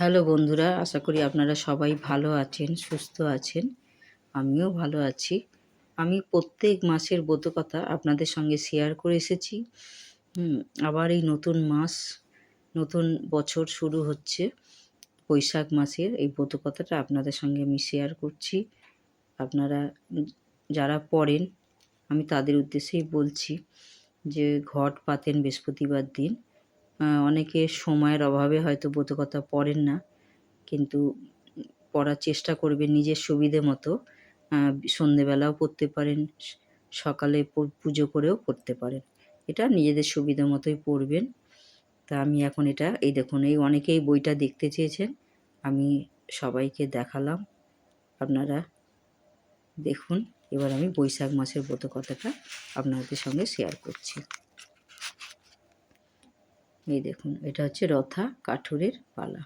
Hello বন্ধুরা, আশা করি আপনারা সবাই ভালো আছেন, সুস্থ আছেন। আমিও ভালো আছি। আমি প্রত্যেক মাসের কথা আপনাদের সঙ্গে শেয়ার করে এসেছি। আবার এই নতুন মাস, নতুন বছর শুরু হচ্ছে। বৈশাখ মাসের এই কথাটা আপনাদের সঙ্গে আমি শেয়ার করছি। আপনারা যারা পড়েন, আমি তাদের উদ্দেশ্যেই বলছি যে ঘট পাতেন বৃহস্পতিবার দিন। অনেকে সময়ের অভাবে হয়তো কথা পড়েন না, কিন্তু পড়ার চেষ্টা করবেন নিজের সুবিধে মতো। সন্ধেবেলাও পড়তে পারেন সকালে পুজো করেও পড়তে পারেন। এটা নিজেদের সুবিধা মতোই পড়বেন। তা আমি এখন এটা, এই দেখুন, এই অনেকেই বইটা দেখতে চেয়েছেন, আমি সবাইকে দেখালাম। আপনারা দেখুন, এবার আমি বৈশাখ মাসের ব্রত কথাটা আপনাদের সঙ্গে শেয়ার করছি। এই দেখুন, এটা হচ্ছে রথা কাঠুরের পালা।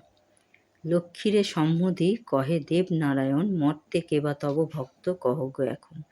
লক্ষ্মীরে সম্মধি কহে দেবনারায়ণ মর্তে কেবা তব ভক্ত কহগ এখন।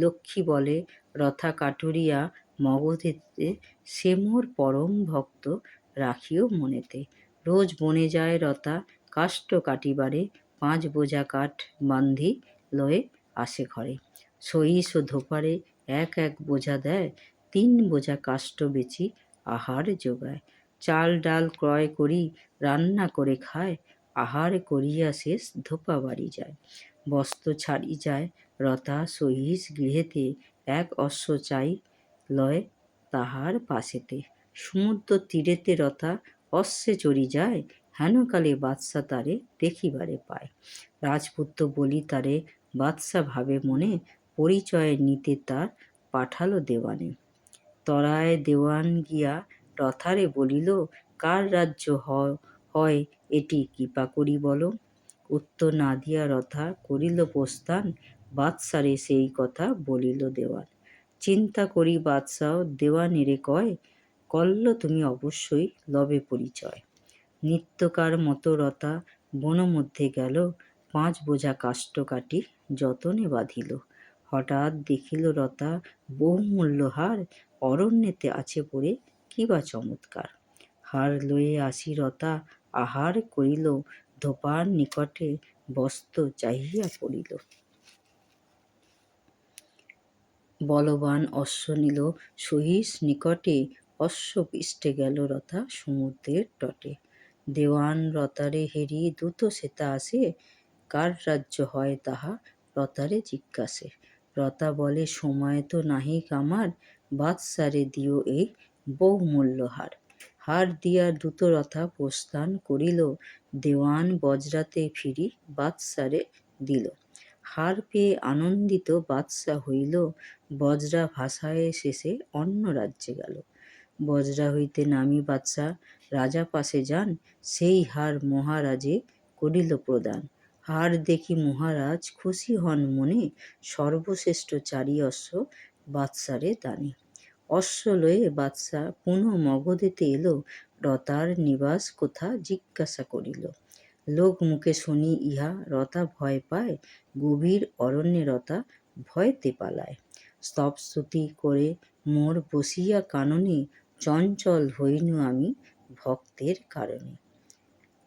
লক্ষ্মী বলে, রথা কাঠুরিয়া মগধেতে সে মোর পরম ভক্ত, রাখিও মনেতে। রোজ বনে যায় রথা কাষ্ঠ কাটিবারে, পাঁচ বোঝা কাঠ বান্ধি লয়ে আসে ঘরে। সহিস ও ধোপারে এক এক বোঝা দেয়, তিন বোঝা কাষ্ঠ বেচি আহার যোগায়। চাল ডাল ক্রয় করি, রান্না করে খায়, আহার করিয়া শেষ ধোপা বাড়ি যায়। বস্ত্র ছাড়ি যায় রতা সহিস গৃহেতে, এক অশ্ব চাই লয় তাহার পাশেতে। সমুদ্র তীরেতে রথা অশ্বে চড়ি যায়, হেনকালে বাদশা তারে দেখিবারে পায়। রাজপুত্র বলি তারে, বাদশা ভাবে মনে, পরিচয় নিতে তার পাঠালো দেওয়ানে। তরায় দেওয়ান গিয়া রথারে বলিল, কার রাজ্য হয় এটি কৃপা করি বলো? উত্তর না দিয়া রথা করিল প্রস্থান, বাদশারে সেই কথা বলিল দেওয়ান চিন্তা করি বাদশাহ দেওয়ানেরে কয়, কল্ল তুমি অবশ্যই লবে পরিচয়। নিত্যকার মতো রথা বন মধ্যে গেল, পাঁচ বোঝা কাষ্ঠ কাটি যতনে বাঁধিল। হঠাৎ দেখিল রথা বহুমূল্য হার অরণ্যেতে আছে পড়ে কি বা চমৎকার। হার লয়ে আসি রতা আহার করিল, ধোপার নিকটে বস্ত্র চাহিয়া পড়িল। বলবান অশ্ব নিল, সহিস নিকটে অশ্ব পৃষ্ঠে গেল রথা সমুদ্রের তটে। দেওয়ান রতারে হেরি দ্রুত সেতা আসে, কার রাজ্য হয় তাহা রতারে জিজ্ঞাসে। রতা বলে, সময় তো নাহিক আমার, বাদশারে দিও এই বহুমূল্য হার হার দিয়া দ্রুত রথা প্রস্থান করিল, দেওয়ান বজ্রাতে ফিরি বাদশারে দিল। হার পেয়ে আনন্দিত বাদশা হইল, বজ্রা ভাষায় শেষে অন্য রাজ্যে গেল। বজ্রা হইতে নামি বাদশা, রাজা পাশে যান, সেই হার মহারাজে করিল প্রদান। হার দেখি মহারাজ খুশি হন মনে, সর্বশ্রেষ্ঠ চারি অশ্ব বাদশারে দানে অশ্ব লয়ে বাদশা পুনঃ মগধেতে এলো, রতার নিবাস কোথা জিজ্ঞাসা করিল। লোক মুখে শুনি ইহা, রতা ভয় পায়, গভীর অরণ্যে রতা ভয়তে পালায়। স্তবস্তুতি করে মোর বসিয়া কাননে চঞ্চল হইনু আমি ভক্তের কারণে।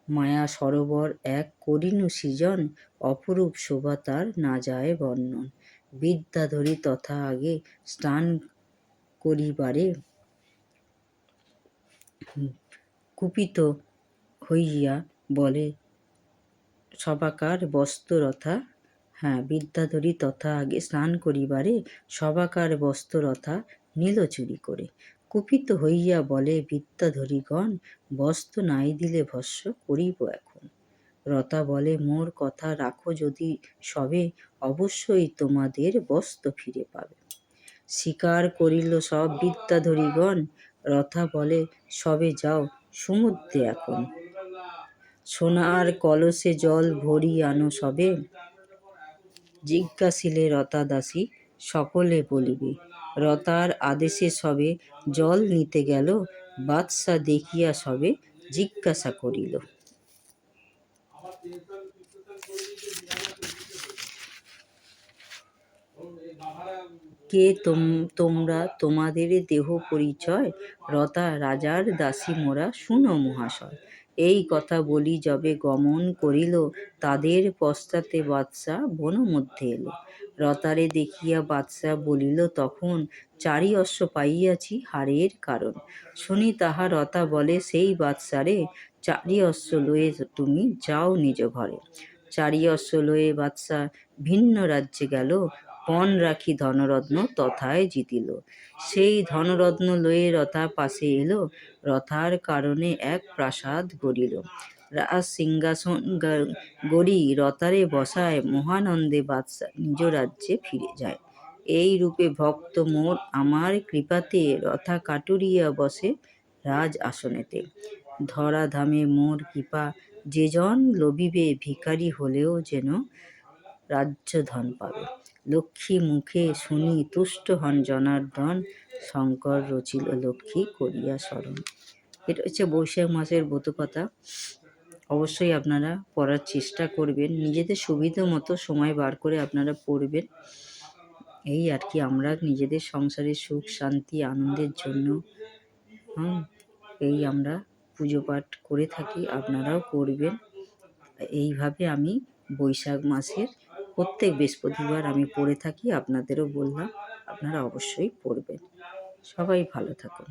মায়া সরোবর এক করিনু সৃজন, অপরূপ শোভা তার না যায় বর্ণন। বিদ্যাধরী তথা আগে স্নান করিবারে কুপিত হইয়া বলে সবাকার বস্ত্ররথা হ্যাঁ বিদ্যাধরী তথা আগে স্নান করিবারে সবাকার বস্ত্ররথা নীল চুরি করে। কুপিত হইয়া বলে, বিদ্যাধরীগণ, বস্ত্র নাই দিলে ভস্য করিব এখন। রতা বলে, মোর কথা রাখো যদি সবে, অবশ্যই তোমাদের বস্ত্র ফিরে পাবে। শিকার করিল সব বিদ্যাধরীগণ। রথা বলে, সবে যাও, সমুদ্রে এখন। সোনার কলসে জল ভরি আনো সবে। জিজ্ঞাসিলে রতা দাসী সকলে বলিবে রতার আদেশে সবে জল নিতে গেল? বাদশা দেখিয়া সবে জিজ্ঞাসা করিল। কে তোমরা তোমাদের দেহ পরিচয়? রতা রাজার দাসী মোরা শুনো মহাশয়। এই কথা বলি যবে গমন করিল, তাদের পশ্চাতে বাদশা বন মধ্যে এলো। রতারে দেখিয়া বাদশা বলিল, তখন চারি অশ্ব পাইয়াছি হারের কারণ। শুনি তাহা রতা বলে, সেই বাদশারে চারি অশ্ব লয়ে তুমি যাও নিজ ঘরে। চারি অশ্ব লয়ে বাদশা ভিন্ন রাজ্যে গেল পণ রাখি ধনরত্ন তথায় জিতিল। সেই ধনরত্ন লয়ে রথা পাশে এলো, রথার কারণে এক প্রাসাদ গড়িল। রাজ সিংহাসন গড়ি রতারে বসায় মহানন্দে বাদশা নিজ রাজ্যে ফিরে যায়। এই রূপে ভক্ত মোর আমার কৃপাতে রথা কাটুরিয়া বসে রাজ আসনেতে। ধরা ধামে মোর কৃপা যেজন লবিবে ভিখারি হলেও যেন রাজ্য ধন পাবে। লক্ষ্মী মুখে শুনি, তুষ্ট হন জনার্দন, শঙ্কর রচিল লক্ষ্মী করিয়া স্মরণ এটা হচ্ছে বৈশাখ মাসের ব্রতকথা। অবশ্যই আপনারা পড়ার চেষ্টা করবেন, নিজেদের সুবিধা মতো সময় বার করে আপনারা পড়বেন। এই আর কি, আমরা নিজেদের সংসারের সুখ, শান্তি, আনন্দের জন্য, হুম, এই আমরা পুজো পাঠ করে থাকি, আপনারাও করবেন। এইভাবে আমি বৈশাখ মাসের প্রত্যেক বৃহস্পতিবার আমি পড়ে থাকি আপনাদেরও বললাম আপনারা অবশ্যই পড়বেন। সবাই ভালো থাকুন।